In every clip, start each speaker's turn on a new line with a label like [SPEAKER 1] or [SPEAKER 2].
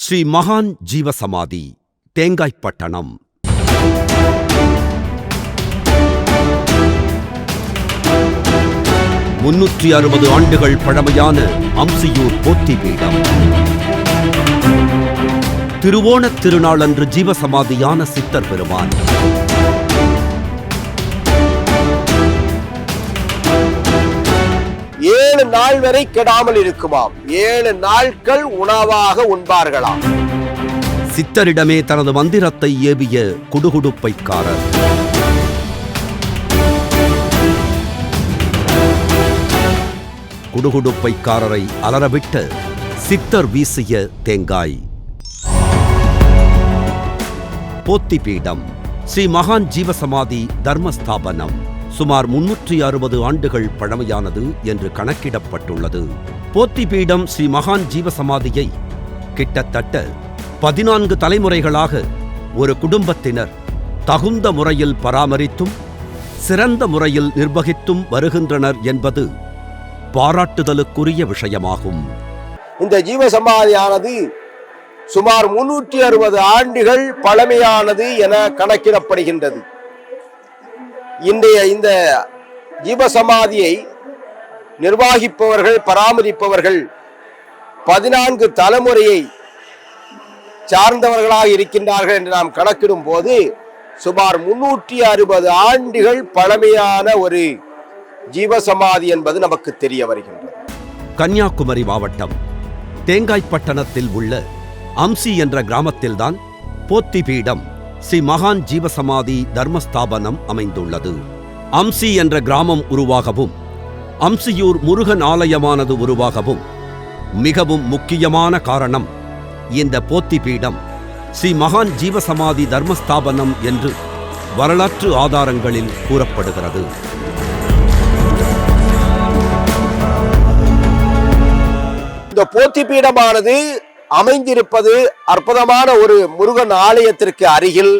[SPEAKER 1] ஸ்ரீ மகான் ஜீவசமாதி தேங்காய்பட்டணம் முன்னூற்றி அறுபது ஆண்டுகள் பழமையான அம்சியூர் போத்தி பீடம். திருவோணத் திருநாளன்று ஜீவசமாதியான சித்தர் பெருமான்.
[SPEAKER 2] ஏழு நாள் வரை கெடாமல் இருக்குமாம். ஏழு நாட்கள் உணவாக உண்பார்களாம்.
[SPEAKER 1] சித்தரிடமே தனது மந்திரத்தை ஏவிய குடுகுடுப்பைக்காரர். குடுகுடுப்பைக்காரரை அலறவிட்ட சித்தர் வீசிய தேங்காய். போத்தி பீடம் ஸ்ரீ மகான் ஜீவசமாதி தர்மஸ்தாபனம். சுமார் முன்னூற்றி அறுபது ஆண்டுகள் பழமையானது என்று கணக்கிடப்பட்டுள்ளது. போத்தி பீடம் ஸ்ரீ மகான் ஜீவசமாதியை கிட்டத்தட்ட பதினான்கு தலைமுறைகளாக ஒரு குடும்பத்தினர் தகுந்த முறையில் பராமரித்தும் சிறந்த முறையில் நிர்வகித்தும் வருகின்றனர் என்பது பாராட்டுதலுக்குரிய விஷயமாகும்.
[SPEAKER 2] இந்த ஜீவசமாதியானது சுமார் முன்னூற்றி அறுபது ஆண்டுகள் பழமையானது என கணக்கிடப்படுகின்றது. இன்றைய இந்த ஜீவசமாதியை நிர்வாகிப்பவர்கள் பராமரிப்பவர்கள் பதினான்கு தலைமுறையை சார்ந்தவர்களாக இருக்கின்றார்கள் என்று நாம் கணக்கிடும் போது சுமார் முன்னூற்றி அறுபது ஆண்டுகள் பழமையான ஒரு ஜீவசமாதி என்பது நமக்கு தெரிய வருகின்றது.
[SPEAKER 1] கன்னியாகுமரி மாவட்டம் தேங்காய்பட்டணத்தில் உள்ள அம்சி என்ற கிராமத்தில்தான் போத்தி பீடம் ஸ்ரீ மகான் ஜீவசமாதி தர்மஸ்தாபனம் அமைந்துள்ளது. அம்சி என்ற கிராமம் உருவாகவும் அம்சியூர் முருகன் ஆலயமானது உருவாகவும் மிகவும் முக்கியமான காரணம் இந்த போத்தி பீடம் ஸ்ரீ மகான் ஜீவசமாதி தர்மஸ்தாபனம் என்று வரலாற்று ஆதாரங்களில் கூறப்படுகிறது.
[SPEAKER 2] இந்த போத்தி பீடமானது அமைந்திருப்பது அற்புதமான ஒரு முருகன் ஆலயத்திற்கு அருகில்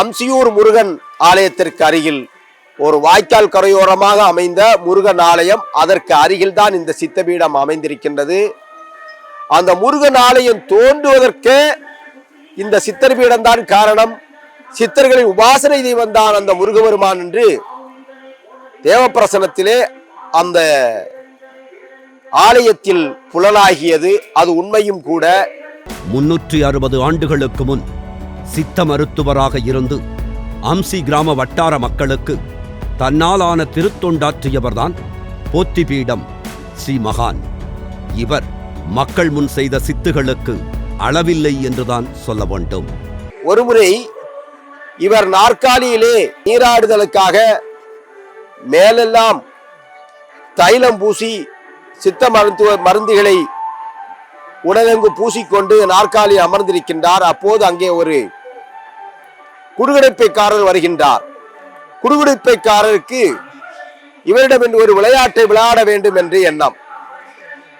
[SPEAKER 2] அம்சியூர் முருகன் ஆலயத்திற்கு அருகில் ஒரு வாய்க்கால் கரையோரமாக அமைந்த முருகன் ஆலயம் அதற்கு அருகில் தான் இந்த சித்தபீடம் அமைந்திருக்கின்றது. அந்த முருகன் ஆலயம் தோன்றுவதற்கே இந்த சித்தர் பீடம்தான் காரணம். சித்தர்களின் உபாசனை தெய்வம்தான் அந்த முருகபெருமான் என்று தேவப்பிரசனத்திலே அந்த ஆலயத்தில் புலனாகியது அது உண்மையும் கூட.
[SPEAKER 1] முன்னூற்றி அறுபது ஆண்டுகளுக்கு முன் சித்த மருத்துவராக இருந்து அம்சி கிராம வட்டார மக்களுக்கு தன்னாலான திருத்தொண்டாற்றியவர்தான் போத்திபீடம் ஸ்ரீ மகான். இவர் மக்கள் முன் செய்த சித்துகளுக்கு அளவில்லை என்றுதான் சொல்ல வேண்டும்.
[SPEAKER 2] ஒருமுறை இவர் நாற்காலியிலே நீராடுதலுக்காக மேலெல்லாம் தைலம் பூசி சித்த மருத்துவ மருந்துகளை உடலெங்கு பூசிக்கொண்டு நாற்காலி அமர்ந்திருக்கின்றார். அப்போது அங்கே ஒரு குடுகுடைப்பைக்காரர் வருகின்றார். குடுகுடைப்பைக்காரருக்கு இவரிடம் ஒரு விளையாட்டை விளையாட வேண்டும் என்று எண்ணம்.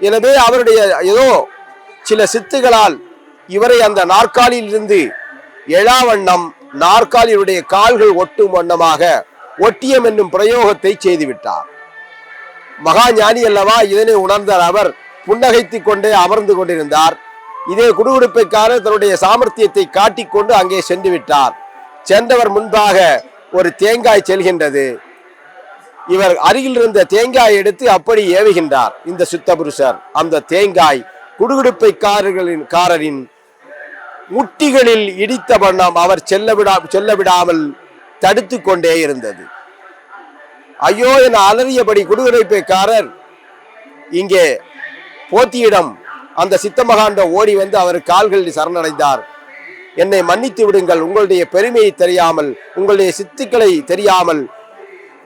[SPEAKER 2] எனவே அவருடைய ஏதோ சில சித்துகளால் இவரை அந்த நாற்காலியில் இருந்து எழாவண்ணம் நாற்காலியுடைய கால்கள் ஒட்டும் வண்ணமாக ஒட்டியம் என்னும் பிரயோகத்தை செய்துவிட்டார். மகா ஞானி அல்லவா? இதனை உணர்ந்தார் அவர். புன்னகைத்துக் கொண்டே அமர்ந்து கொண்டிருந்தார். இதே குடுகுடுப்பைக்காரர் தன்னுடைய சாமர்த்தியத்தை காட்டிக்கொண்டு அங்கே சென்று விட்டார். சென்றவர் முன்பாக ஒரு தேங்காய் செல்கின்றது. இவர் அருகில் இருந்த தேங்காய் எடுத்து அப்படி ஏவுகின்றார். இந்த சுத்தபுருஷர் அந்த தேங்காய் குடுகுடுப்பைக்காரர்களின் காரரின் முட்டிகளில் இடித்த வண்ணம் அவர் செல்ல விடா செல்ல விடாமல் தடுத்து கொண்டே இருந்தது. ஐயோ என அலறியபடி குடுகுடுப்பைக்காரர் இங்கே போத்தியிடம் அந்த சித்த மகாண்ட ஓடி வந்து அவர் கால்களில் சரணடைந்தார். என்னை மன்னித்து விடுங்கள் உங்களுடைய பெருமையை தெரியாமல் உங்களுடைய சித்துக்களை தெரியாமல்.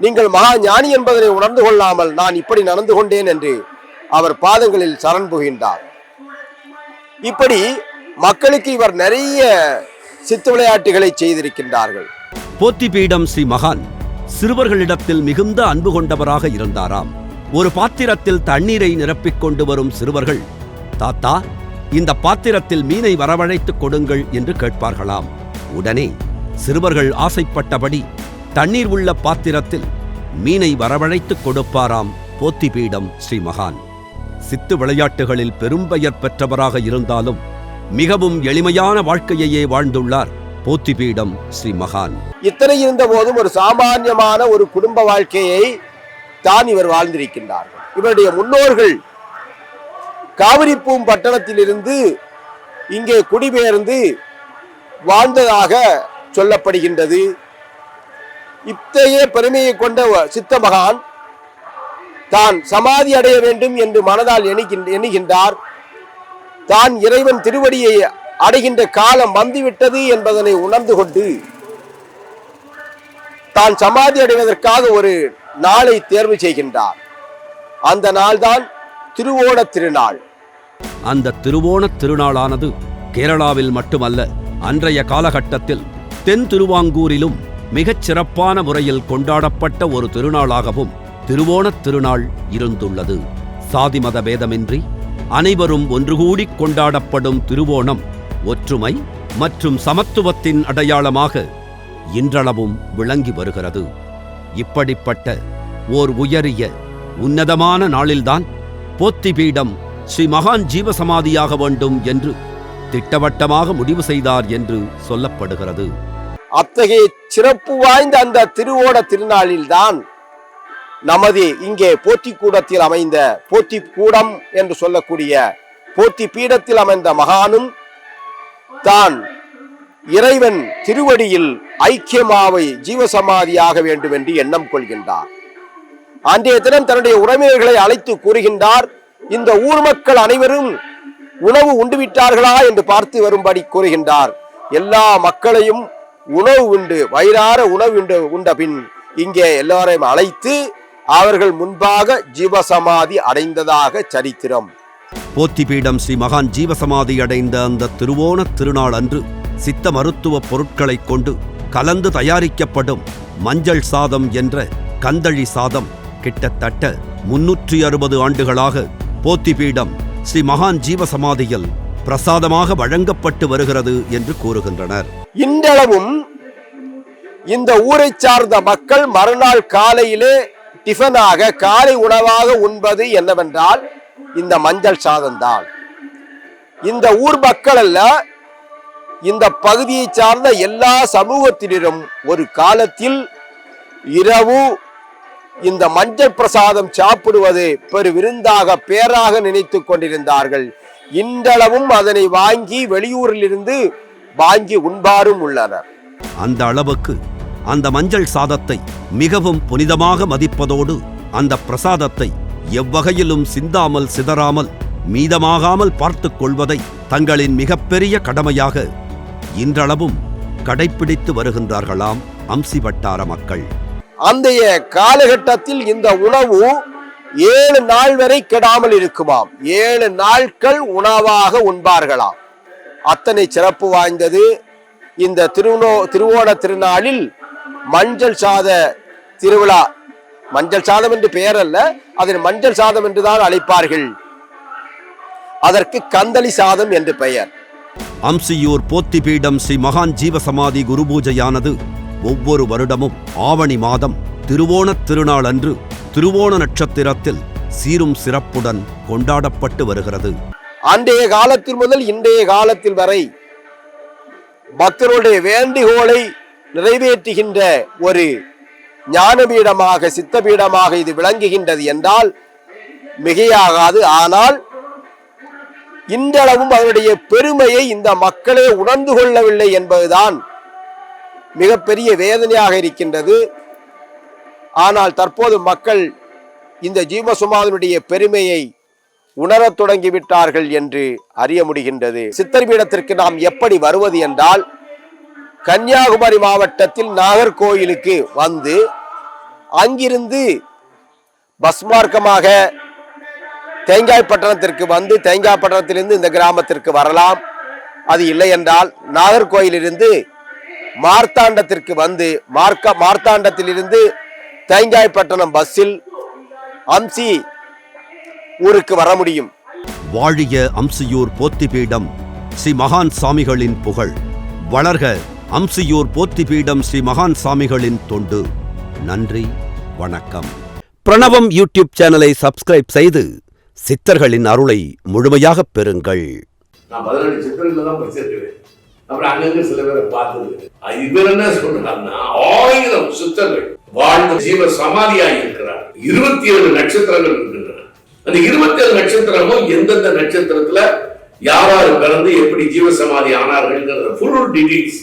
[SPEAKER 2] நீங்கள் மகா ஞானி என்பதனை உணர்ந்து கொள்ளாமல் நான் இப்படி நடந்து கொண்டேன் என்று அவர் பாதங்களில் சரண் புகின்றார் இப்படி மக்களுக்கு இவர் நிறைய சித்து விளையாட்டுகளை செய்திருக்கின்றார்கள்.
[SPEAKER 1] போத்தி பீடம் ஸ்ரீ மகான். சிறுவர்களிடத்தில் மிகுந்த அன்பு கொண்டவராக இருந்தாராம். ஒரு பாத்திரத்தில் தண்ணீரை நிரப்பிக் கொண்டு வரும் சிறுவர்கள் தாத்தா இந்த பாத்திரத்தில் மீனை வரவழைத்துக் கொடுங்கள் என்று கேட்பார்களாம். உடனே சிறுவர்கள் ஆசைப்பட்டபடி தண்ணீர் உள்ள பாத்திரத்தில் மீனை வரவழைத்துக் கொடுப்பாராம் போத்திபீடம் ஸ்ரீ மகான் சித்து விளையாட்டுகளில் பெரும்பெயர் பெற்றவராக இருந்தாலும் மிகவும் எளிமையான வாழ்க்கையையே வாழ்ந்துள்ளார். போத்திபீடம் ஸ்ரீ மகான்.
[SPEAKER 2] இத்தனை இருந்த போதும் ஒரு சாமானியமான ஒரு குடும்ப வாழ்க்கையை தான் இவர் வாழ்ந்திருக்கின்றார்கள். இவருடைய முன்னோர்கள் காவிரிப்பூம் பட்டணத்திலிருந்து இங்கே குடிபெயர்ந்து வாழ்ந்ததாக சொல்லப்படுகின்றது. இத்தகைய பெருமையை கொண்ட வ- சித்த மகான் தான் சமாதி அடைய வேண்டும் என்று மனதால் எண்ணுகின்றார். தான் இறைவன் திருவடியை அடைகின்ற காலம் வந்துவிட்டது என்பதனை உணர்ந்து கொண்டு தான் சமாதி அடைவதற்காக ஒரு நாளை தேர்வு செய்கின்றார். அந்த நாள்தான் திருவோண திருநாள்.
[SPEAKER 1] அந்த திருவோணத் திருநாளானது கேரளாவில் மட்டுமல்ல அன்றைய காலகட்டத்தில் தென் திருவாங்கூரிலும் மிகச் சிறப்பான முறையில் கொண்டாடப்பட்ட ஒரு திருநாளாகவும் திருவோணத் திருநாள் இருந்துள்ளது. சாதி மத பேதமின்றி அனைவரும் ஒன்றுகூடி கொண்டாடப்படும் திருவோணம் ஒற்றுமை மற்றும் சமத்துவத்தின் அடையாளமாக இன்றளவும் விளங்கி வருகிறது. இப்படிப்பட்ட ஓர் உயரிய உன்னதமான நாளில்தான் போத்தி பீடம் ஸ்ரீ மகான் ஜீவசமாதியாக வேண்டும் என்று திட்டவட்டமாக முடிவு செய்தார் என்று சொல்லப்படுகிறது.
[SPEAKER 2] அத்தகைய சிறப்பு வாய்ந்த அந்த திருவோண திருநாளில்தான் நமது இங்கே போத்திக்கூடத்தில் அமைந்த போத்தி கூடம் என்று சொல்லக்கூடிய போத்தி பீடத்தில் அமைந்த மகானும் தான் இறைவன் திருவடியில் ஐக்கியமாவை ஜீவசமாதியாக வேண்டும் என்று எண்ணம் கொள்கின்றார். அன்றைய தினம் தன்னுடைய உறவினர்களை அழைத்து கூறுகின்றார் இந்த ஊர் மக்கள் அனைவரும் உணவு உண்டுவிட்டார்களா என்று பார்த்து வரும்படி கூறுகின்றார். எல்லா மக்களையும் உணவு உண்டு வயிறார உணவு உண்டு உண்ட பின் இங்கே எல்லாரையும் அழைத்து அவர்கள் முன்பாக ஜீவசமாதி அடைந்ததாக சரித்திரம்.
[SPEAKER 1] போத்திபீடம் ஸ்ரீ மகான் ஜீவசமாதி அடைந்த அந்த திருவோணத் திருநாள் அன்று சித்த மருத்துவ பொருட்களைக் கொண்டு கலந்து தயாரிக்கப்படும் மஞ்சள் சாதம் என்ற கந்தழி சாதம் கிட்டத்தட்ட முன்னூற்றி அறுபது ஆண்டுகளாக போத்திபீடம் ஸ்ரீ மகான் ஜீவசமாதியில் பிரசாதமாக வழங்கப்பட்டு வருகிறது என்று கூறுகின்றனர்.
[SPEAKER 2] இன்றளவும் இந்த ஊரை சார்ந்த மக்கள் மறுநாள் காலையிலே டிஃபனாக காலை உணவாக உண்பது என்னவென்றால் இந்த மஞ்சள் சாதம்தான் இந்த ஊர் மக்கள் அல்ல இந்த பகுதியை சார்ந்த எல்லா சமூகத்தினரும் ஒரு காலத்தில் இரவு இந்த மஞ்சள் பிரசாதம் சாப்பிடுவது பெரு விருந்தாக பேராக நினைத்து கொண்டிருந்தார்கள். இன்றளவும் அதனை வாங்கி வெளியூரிலிருந்து வாங்கி உண்பாரும் உள்ளனர்.
[SPEAKER 1] அந்த அளவுக்கு அந்த மஞ்சள் சாதத்தை மிகவும் புனிதமாக மதிப்பதோடு அந்த பிரசாதத்தை எவ்வகையிலும் சிந்தாமல் சிதறாமல் மீதமாகாமல் பார்த்து கொள்வதை தங்களின் மிகப்பெரிய கடமையாக இன்றளவும் கடைப்பிடித்து வருகின்றார்களாம் அம்சி வட்டார மக்கள்.
[SPEAKER 2] அந்தைய காலகட்டத்தில் இந்த உணவு ஏழு நாள் வரை கெடாமல் இருக்குமாம். ஏழு நாட்கள் உணவாக உண்பார்களாம். அத்தனை சிறப்பு வாய்ந்தது இந்த திருவோ திருவோண திருநாளில் மஞ்சள் சாத திருவிழா மஞ்சள் சாதம் என்று பெயர் அல்ல அதனை மஞ்சள் சாதம் என்றுதான் அழைப்பார்கள். அதற்கு கந்தளி சாதம் என்று பெயர்.
[SPEAKER 1] அம்சியூர் போத்திபீடம் ஸ்ரீ மகான் ஜீவசமாதி குருபூஜையானது ஒவ்வொரு வருடமும் ஆவணி மாதம் திருவோணத் திருநாள் அன்று திருவோண நட்சத்திரத்தில் சீரும் சிறப்புடன் கொண்டாடப்பட்டு வருகிறது.
[SPEAKER 2] அன்றைய காலத்தில் முதல் இன்றைய காலத்தில் வரை பக்தருடைய வேண்டுகோளை நிறைவேற்றுகின்ற ஒரு ஞானபீடமாக சித்தபீடமாக இது விளங்குகின்றது என்றால் மிகையாகாது. ஆனால் இன்றளவும் அதனுடைய பெருமையை இந்த மக்களே உணர்ந்து கொள்ளவில்லை என்பதுதான் மிகப்பெரிய வேதனையாக இருக்கின்றது. ஆனால் தற்போது மக்கள் இந்த ஜீவசுமாதனுடைய பெருமையை உணரத் தொடங்கிவிட்டார்கள் என்று அறிய முடிகின்றது. சித்தர் பீடத்திற்கு நாம் எப்படி வருவது என்றால் கன்னியாகுமரி மாவட்டத்தில் நாகர்கோயிலுக்கு வந்து அங்கிருந்து பஸ் மார்க்கமாக தேங்காய்பட்டணத்திற்கு வந்து தேங்காய்பட்டணத்திலிருந்து இந்த கிராமத்திற்கு வரலாம். அது இல்லை என்றால் நாகர்கோயிலிருந்து மார்த்தாண்டத்திற்கு வந்து மார்க்க மார்த்தாண்டத்திலிருந்து தேங்காய்பட்டணம் பஸ்ஸில் அம்சி ஊருக்கு வர முடியும்.
[SPEAKER 1] வாழிய அம்சியூர் போத்திபீடம் ஸ்ரீ மகான் சாமிகளின் புகழ். வளர்க. அம்சியூர் போத்தி பீடம் ஸ்ரீ மகான் சாமிகளின் தொண்டு. நன்றி வணக்கம். பிரணவம் யூடியூப் சேனலை சப்ஸ்கிரைப் செய்து சித்தர்களின் அருளை முழுமையாக பெறுங்கள்.
[SPEAKER 3] நான் பதினெட்டு சித்திரங்கள தான் படிச்சிருக்கிறேன். அப்புறம் அங்கங்க சில பேரை பார்த்தது இவர் என்ன சொல்றாருன்னா ஆயிரம் சித்தர்கள் வாழ்ந்த ஜீவ சமாதியாக இருக்கிறார். இருபத்தி ஏழு நட்சத்திரங்கள் இருக்கின்றன. அந்த இருபத்தி ஏழு நட்சத்திரமும் எந்தெந்த நட்சத்திரத்துல யார் பிறந்து எப்படி ஜீவ சமாதி ஆனார்கள் ஃபுல் டீடைல்ஸ்